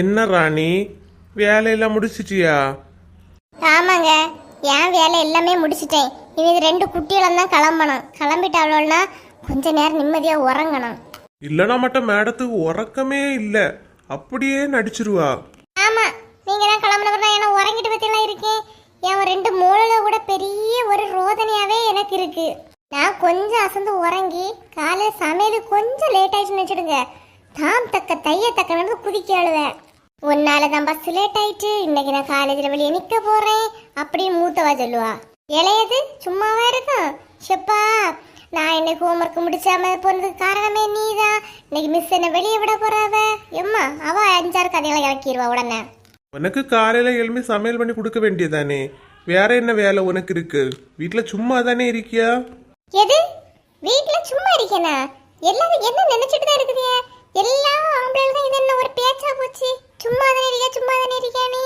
என்ன ராணி? வேலையெல்லாம் முடிச்சிட்டியா? ஆமாங்க. என் வேலை எல்லாமே முடிச்சிட்டேன். இனி இது ரெண்டு குட்டிகளும் தான் கிளம்பணும். கிளம்பிட்டாளோன்னா கொஞ்ச நேரம் நிம்மதியாக உறங்கணும். இல்லைனா மட்டும் மேடத்துக்கு உறக்கமே இல்லை. அப்படியே நடிச்சிருவா. ஆமா. நீங்க தான் கிளம்பினவர் நான் என்ன உறங்கிட்டு பத்திலாம் இருக்கேன்? என் ரெண்டு மூளையில கூட பெரிய ஒரு ரோதனையாவே எனக்கு இருக்கு. நான் கொஞ்சம் அசந்து உறங்கி காலை சமையல் கொஞ்சம் லேட் ஆயிடுச்சுன்னு வச்சுடுங்க தாம் தக்க தைய தக்க நடந்து குதிக்க அழுவேன் உன்னால தான் பஸ் லேட் ஆயிட்டு இன்னைக்கு நான் காலேஜில் வெளியே நிக்க போறேன். அப்படின்னு மூத்தவா சொல்லுவா. இளையது சும்மாவா இருக்கும் ஷெப்பா நான் இன்னைக்கு ஹோம்ஒர்க் முடிச்சாம போனதுக்கு காரணமே நீதான் இன்னைக்கு மிஸ் என்ன வெளியே விட போறாவ. எம்மா அவ அஞ்சாறு கதைகளை இறக்கிடுவா உடனே. உனக்கு காலையில எழுப்பி சமையல் பண்ணி கொடுக்க வேண்டியதானே? வேற என்ன வேலை உனக்கு இருக்கு? வீட்டுல சும்மா தானே இருக்கியா? எது? வீட்ல சும்மா இருக்கேனா? எல்லாரும் என்ன நினைச்சிட்டு தான் இருக்குது எல்லா ஆம்பளைகளுக்கும் இது என்ன ஒரு பேச்சா போச்சு? சும்மா தானே இருக்க சும்மா தானே இருக்கியா நீ?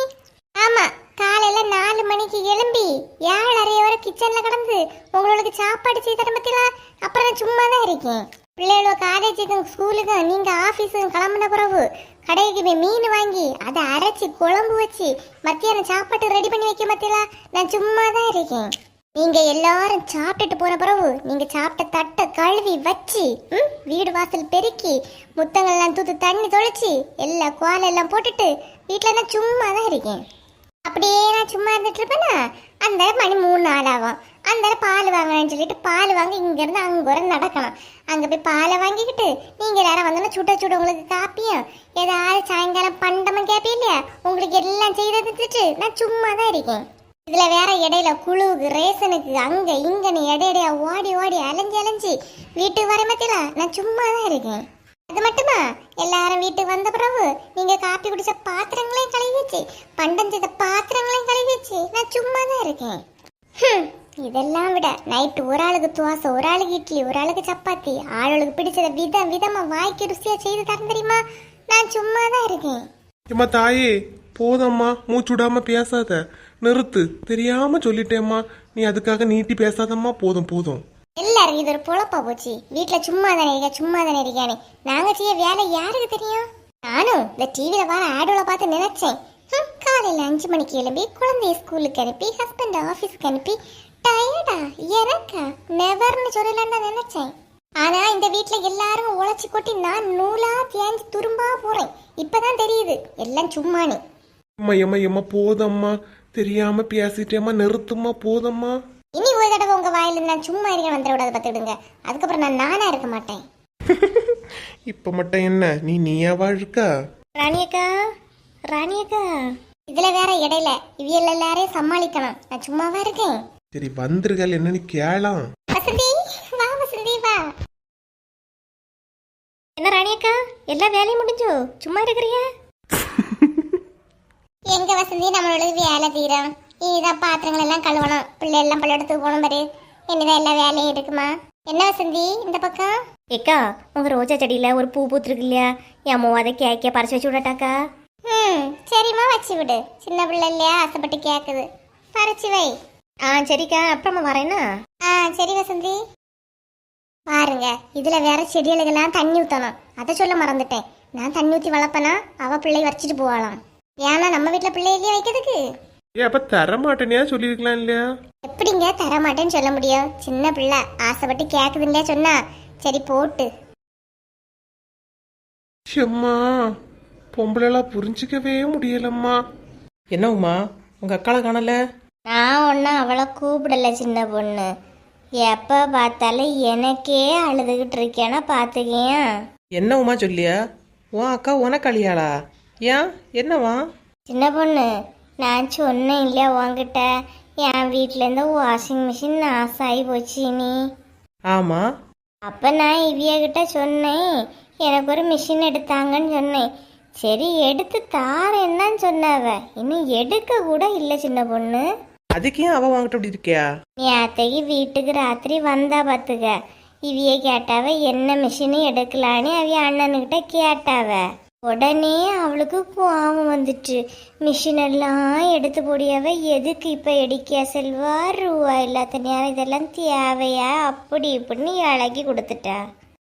ஆமா காலையில நாலு மணிக்கு எழும்பி ஏழரை வரை கிச்சன்ல கிடந்து உங்களுக்கு சாப்பாடு செய்து தர பத்தில? அப்புறம் நான் சும்மா தான் இருக்கேன். பிள்ளைகளோ காலேஜுக்கும் ஸ்கூலுக்கும் நீங்க ஆபீஸுக்கும் கிளம்புன பிறகு கடைக்கு போய் மீன் வாங்கி அதை அரைச்சி குழம்பு வச்சு மத்தியானம் சாப்பாட்டு ரெடி பண்ணி வைக்க பத்தில? நான் சும்மா தான் இருக்கேன். நீங்க எல்லாரும் சாப்பிட்டுட்டு போன பிறகு நீங்க சாப்பிட்ட தட்டை கழுவி வச்சு ம், வீடு வாசல் பெருக்கி முத்தங்கள்லாம் தூத்து தண்ணி தொளிச்சு எல்லா குவாலை எல்லாம் போட்டுட்டு வீட்டில் நான் சும்மா தான் இருக்கேன். அப்படியே நான் சும்மா இருந்துட்டு இருப்பேன்னா அந்த மணி மூணு நாள் ஆகும். அந்த பால் வாங்கணும்னு சொல்லிட்டு பால் வாங்கி இங்கேருந்து அங்கே வரை நடக்கணும் அங்கே போய் பாலை வாங்கிக்கிட்டு நீங்கள் எல்லாரும் வந்தோன்னா சுட சுட உங்களுக்கு காப்பியும் ஏதாவது சாயங்காலம் பண்டமும் கேட்பீங்க உங்களுக்கு எல்லாம் செய்து நான் சும்மா தான் இருக்கேன். இதுல வேற இடையில குழுவுக்கு ரேஷனுக்கு அங்க இங்கன்னு இடையிடையா ஓடி ஓடி அலைஞ்சு அலைஞ்சு வீட்டுக்கு வர மத்தியில நான் சும்மா தான் இருக்கேன். அது மட்டுமா? எல்லாரும் வீட்டுக்கு வந்த பிறகு நீங்க காப்பி குடிச்ச பாத்திரங்களையும் கழுவி வச்சு பண்டம் செய்த பாத்திரங்களையும் கழுவி வச்சு நான் சும்மா தான் இருக்கேன் இதெல்லாம் விட நைட்டு ஒரு ஆளுக்கு துவாசை ஒரு ஆளுக்கு இட்லி ஒரு ஆளுக்கு சப்பாத்தி ஆளுக்கு பிடிச்சத விதம் விதமா வாய்க்கு ருசியா செய்து தரம் தெரியுமா? நான் சும்மா தான் இருக்கேன். ஏம்மா தாயே போதம்மா மூச்சுடாம பேசாத. நிறுத்து. தெரியாம சொல்லிட்டேம்மா. நீ அதுக்காக நீட்டி பேசாதம்மா. போதும் போதும். எல்லாரும் இது ஒரு பொழப்பா போச்சு. வீட்ல சும்மா தானே இருக்க சும்மா தானே இருக்கானே நாங்க செய்ய வேலை யாருக்கு தெரியும்? நானும் இந்த டிவில வர ஆடோல பார்த்து நினைச்சேன். காலையில அஞ்சு மணிக்கு எழும்பி குழந்தைய ஸ்கூலுக்கு அனுப்பி ஹஸ்பண்ட் ஆபீஸ்க்கு அனுப்பி டயர்டா எனக்கா நெவர்னு சொல்லலான்னு நினைச்சேன். ஆனா இந்த வீட்ல எல்லாரும் உழைச்சி கொட்டி நான் நூலா தேஞ்சு துரும்பா போறேன். இப்பதான் தெரியுது எல்லாம் சும்மானே அம்மா எம்மா எம்மா போதம்மா தெரியாம பேசிட்டேம்மா நிறுத்தும்மா போதம்மா. இனி ஒரு தடவை உங்க வாயில நான் சும்மா இருக்க வந்துட விடாத பார்த்துடுங்க அதுக்கப்புறம் நான் நானா இருக்க மாட்டேன். இப்ப மட்டும் என்ன? நீ நீயாவா இருக்கா? ராணியக்கா ராணியக்கா. இதுல வேற இடையில இவியல் எல்லாரையும் சமாளிக்கணும். நான் சும்மாவா இருக்கேன்? சரி வந்திருக்கல் என்னன்னு கேளாம். வசந்தி வா வசந்தி வா. என்ன ராணியக்கா எல்லா வேலையும் முடிஞ்சோ? சும்மா இருக்கிறியா? எங்க வசந்தி நம்மளோட வேலை தீரும். இனிதான் பாத்திரங்கள் எல்லாம் கழுவணும். பிள்ளை எல்லாம் பள்ளிடத்துக்கு போகணும் பாரு. இனிதான் எல்லா வேலையும் இருக்குமா? என்ன வசந்தி இந்த பக்கம்? ஏக்கா உங்க ரோஜா செடியில ஒரு பூ பூத்துருக்கு இல்லையா? என் அதை கேக்க பறிச்சு வச்சு விடட்டாக்கா. ம் சரிம்மா வச்சு விடு. சின்ன பிள்ளை இல்லையா? ஆசைப்பட்டு கேக்குது. பறிச்சு வை. ஆ சரிக்கா. அப்புறமா வரேன்னா ஆ சரி வசந்தி. பாருங்க இதுல வேற செடிகளுக்கெல்லாம் தண்ணி ஊத்தணும். அதை சொல்ல மறந்துட்டேன். நான் தண்ணி ஊத்தி வளர்ப்பேனா? அவ பிள்ளை வச்சுட்டு போவாளாம். ஏன்னா நம்ம வீட்டுல பிள்ளை இல்லையா வைக்கிறதுக்கு. ஏ அப்ப தர மாட்டேனியா சொல்லியிருக்கலாம் இல்லையா? எப்படிங்க தர மாட்டேன்னு சொல்ல முடியும்? சின்ன பிள்ளை ஆசைப்பட்டு கேக்குதுங்களே சொன்னா சரி போட்டு. எம்மா பொம்பளைலாம் புரிஞ்சிக்கவே முடியலம்மா. என்ன உமா உங்க அக்காளை காணல? நான் ஒன்றும் அவளை கூப்பிடல சின்ன பொண்ணு. எப்போ பார்த்தாலும் எனக்கே அழுதுகிட்டு இருக்கேன்னா பார்த்துக்கியா என்ன உமா சொல்லியா? உன் அக்கா உனக்கு அழியாளா? ஏன்? என்னவா? சின்ன பொண்ணு நான் சொன்னேன் இல்லையா உன்கிட்ட? என் வீட்டிலேருந்து வாஷிங் மிஷின் நாசாகி போச்சு நீ ஆமா. அப்போ நான் இவிய கிட்ட சொன்னேன் எனக்கு ஒரு மிஷின் எடுத்தாங்கன்னு சொன்னேன் சரி எடுத்து தாரேன்னு தான் சொன்னாவ இன்னும் எடுக்க கூட இல்லை சின்ன பொண்ணு. அதுக்கு ஏன் அவ வாங்கிட்டு அப்படி இருக்கியா? நேத்தைக்கு வீட்டுக்கு ராத்திரி வந்தா பார்த்துக்க இவிய கேட்டாவ என்ன மிஷினு எடுக்கலான்னு? அவிய அண்ணனுக்கிட்ட கேட்டாவ. உடனே அவளுக்கு கோவம் வந்துட்டு மிஷின் எல்லாம் எடுத்து போடியாவ எதுக்கு இப்ப எடுக்கியா செல்வா? ரூபா இல்லாத நேரம் இதெல்லாம் தேவையா? அப்படி இப்படின்னு இழக்கி கொடுத்துட்டா.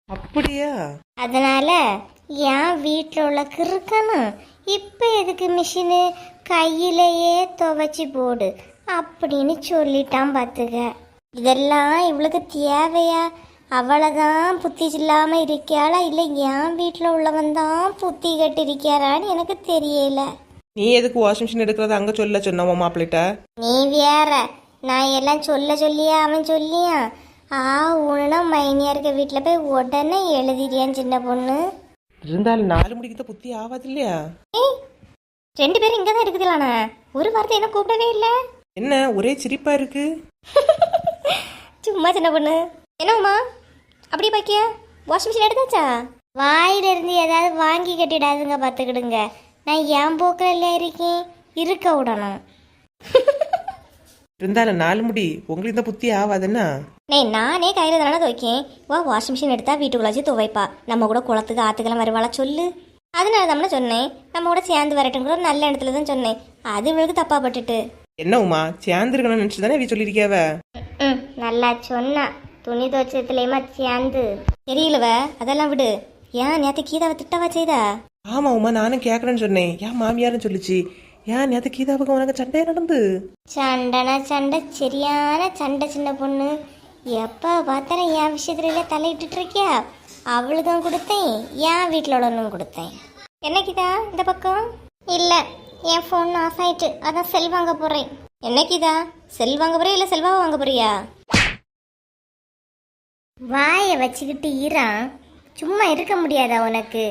அப்படியா? அதனால என் வீட்டில் உள்ள கிறுக்கணும் இப்போ எதுக்கு மிஷினு? கையிலேயே துவைச்சி போடு. அப்படின்னு சொல்லிட்டான் பார்த்துக்க இதெல்லாம் இவளுக்கு தேவையா? அவளைதான் புத்தி இல்லாமல் இருக்கியாளா? இல்லை என் வீட்டில் உள்ளவன் தான் புத்தி கட்டி இருக்கியாரான்னு எனக்கு தெரியல. நீ எதுக்கு வாஷிங் மிஷின் எடுக்கிறத அங்கே சொல்ல சொன்ன உன் மாப்பிள்ளைட்ட? நீ வேற. நான் எல்லாம் சொல்ல சொல்லியா அவன் சொல்லியா ஆ உன்னா மைனியா இருக்க வீட்டில் போய் உடனே எழுதிறியான் சின்ன பொண்ணு. இருந்தாலும் நாலு முடிக்கிட்ட புத்தி ஆகாது இல்லையா ஏய் ரெண்டு பேரும் இங்கே தான் இருக்குதுலாண்ணா. ஒரு வார்த்தை என்ன கூப்பிடவே இல்லை? என்ன ஒரே சிரிப்பா இருக்கு? சும்மா சின்ன பொண்ணு. என்னம்மா அப்படி பாக்கியா? Washing machine எடுத்தாச்சா? வாயிலிருந்து ஏதாவது வாங்கி கட்டிடாதுங்க பார்த்துக்கிடுங்க. நான் என் போக்கில் இல்லை இருக்கேன். இருக்க விடணும். இருந்தாலும் நாலு முடி உங்களுக்கு இந்த புத்தி ஆகாதுன்னா நே நானே கையில் தானே துவைக்கேன். வா வாஷிங் மிஷின் எடுத்தா வீட்டுக்குள்ள வச்சு துவைப்பா. நம்ம கூட குளத்துக்கு ஆத்துக்கெல்லாம் வருவாளா சொல்லு. அதனால தான் சொன்னேன். நம்ம கூட சேர்ந்து வரட்டும் கூட நல்ல இடத்துல தான் சொன்னேன். அது இவளுக்கு தப்பா பட்டுட்டு என்ன உமா சேர்ந்துருக்கணும்னு நினச்சி தானே இவ சொல்லியிருக்கியாவ ம் நல்லா சொன்னா. துணி துவச்சதுலேயுமா சேர்ந்து தெரியலவ அதெல்லாம் விடு. ஏன் நேத்து கீதாவை திட்டவா செய்தா? ஆமா உமா நானும் கேட்கறேன்னு சொன்னேன். ஏன் மாமியார்னு சொல்லுச்சு? ஏன் நேற்று கீதாவுக்கு உனக்கு சண்டையா நடந்து? சண்டைனா சண்டை சரியான சண்டை சின்ன பொண்ணு. எப்போ பார்த்தாலும் என் விஷயத்துல தலையிட்டு இருக்கியா? அவளுக்கும் கொடுத்தேன் என் வீட்டில் உள்ளவனும் கொடுத்தேன். என்ன கீதா இந்த பக்கம்? இல்லை என் ஃபோன் ஆஃப் ஆயிட்டு அதான் செல் வாங்க போகிறேன் என்ன கீதா செல் வாங்க போறியா இல்ல செல்வாவை வாங்க போறியா? வாயை வச்சுக்கிட்டு ஈரான் சும்மா இருக்க முடியாதா உனக்கு?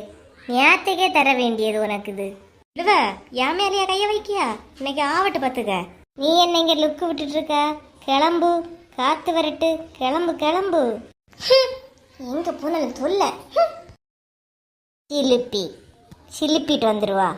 நேத்துக்கே தர வேண்டியது உனக்கு இது இவ என் மேலேயா கைய வைக்கியா? இன்னைக்கு ஆவட்டு பார்த்துக்க நீ என்ன இங்க லுக்கு விட்டுட்டு இருக்க கிளம்பு. காத்து வரட்டு. கிளம்பு கிளம்பு. எங்க போனாலும் சொல்ல சிலிப்பி சிலிப்பிட்டு வந்துருவா.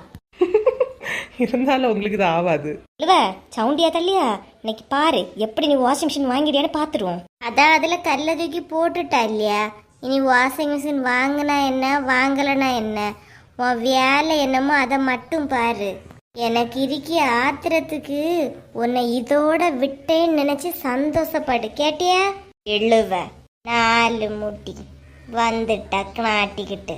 இருந்தாலும் உங்களுக்கு இது ஆகாது இவ சவுண்டியா தள்ளியா? இன்னைக்கு பாரு எப்படி நீ வாஷிங் மிஷின் வாங்கிறியான்னு பாத்துருவோம். அதான் அதுல கல்ல தூக்கி போட்டுட்டா இல்லையா? இனி வாஷிங் மிஷின் வாங்கினா என்ன வாங்கலைன்னா என்ன? உன் வேலை என்னமோ அதை மட்டும் பாரு. எனக்கு இருக்கிய ஆத்திரத்துக்கு உன்னை இதோட விட்டேன்னு நினைச்சு சந்தோஷப்படு. கேட்டியா? எழுவ நாலு முட்டி. வந்துட்டா நாட்டிக்கிட்டு.